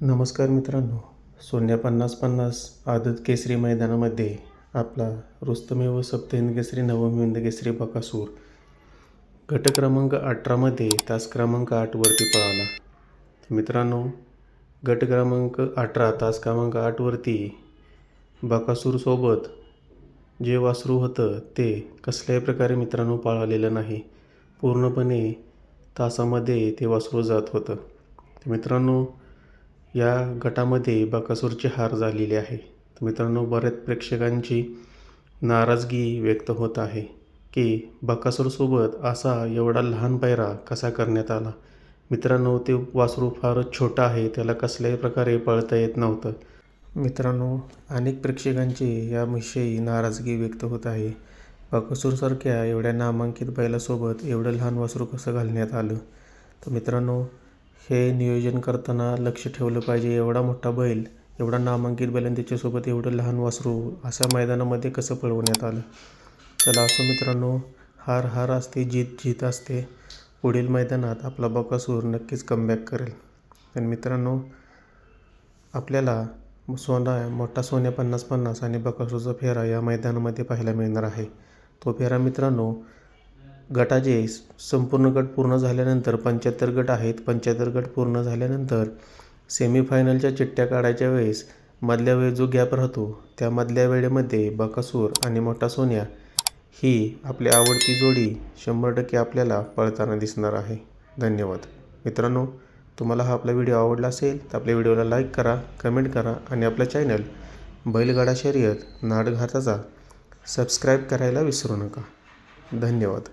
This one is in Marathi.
नमस्कार मित्रांनो. सोन्या पन्नास पन्नास आदत केसरी मैदानामध्ये आपला रुस्तमेव सप्तहिंद केसरी नवमहिंद केसरी बकासूर. गट क्रमांक अठरामध्ये तास क्रमांक आठवरती पळाला. मित्रांनो गट क्रमांक अठरा तास क्रमांक आठवरती बकासूरसोबत जे वासरू होतं ते कसल्याही प्रकारे मित्रांनो पळालेलं नाही. पूर्णपणे तासामध्ये ते वासरू जात होतं. मित्रांनो या गटामध्ये बकासूरची हार झालेली आहे. तर मित्रांनो बऱ्याच प्रेक्षकांची नाराजगी व्यक्त होत आहे की बकासूरसोबत असा एवढा लहान पायरा कसा करण्यात आला? मित्रांनो ते वासरू फारच छोटं आहे त्याला कसल्याही प्रकारे पळता येत नव्हतं. मित्रांनो अनेक प्रेक्षकांची याविषयी नाराजगी व्यक्त होत आहे. बकासूरसारख्या एवढ्या नामांकित बैलासोबत एवढं लहान वासरू कसं घालण्यात आलं? तर मित्रांनो हे नियोजन करताना लक्ष ठेवलं पाहिजे. एवढा मोठा बैल एवढा नामांकित बैल आणि त्याच्यासोबत एवढं लहान वासरू अशा मैदानामध्ये कसं पळवण्यात आलं? चला असो मित्रांनो हार हार असते जीत जीत असते. पुढील मैदानात आपला बकासूर नक्कीच कमबॅक करेल. आणि मित्रांनो आपल्याला सोना मोठा सोन्या पन्नास पन्नास आणि बकासूरचा फेरा या मैदानामध्ये पाहायला मिळणार आहे. तो फेरा मित्रांनो गटाचे संपूर्ण गट पूर्ण झाल्यानंतर पंच्याहत्तर गट आहेत. पंच्याहत्तर गट पूर्ण झाल्यानंतर सेमीफायनलच्या चिठ्ठ्या काढायच्या वेळेस मधल्या वेळ जो गॅप राहतो त्या मधल्या वेळेमध्ये बकासूर आणि मोठा सोन्या ही आपली आवडती जोडी शंभर टक्के आपल्याला पळताना दिसणार आहे. धन्यवाद. मित्रांनो तुम्हाला हा आपला व्हिडिओ आवडला असेल तर आपल्या व्हिडिओला लाईक करा कमेंट करा आणि आपलं चॅनल बैलगाडा शर्यत नाडघाटाचा सबस्क्राईब करायला विसरू नका. धन्यवाद.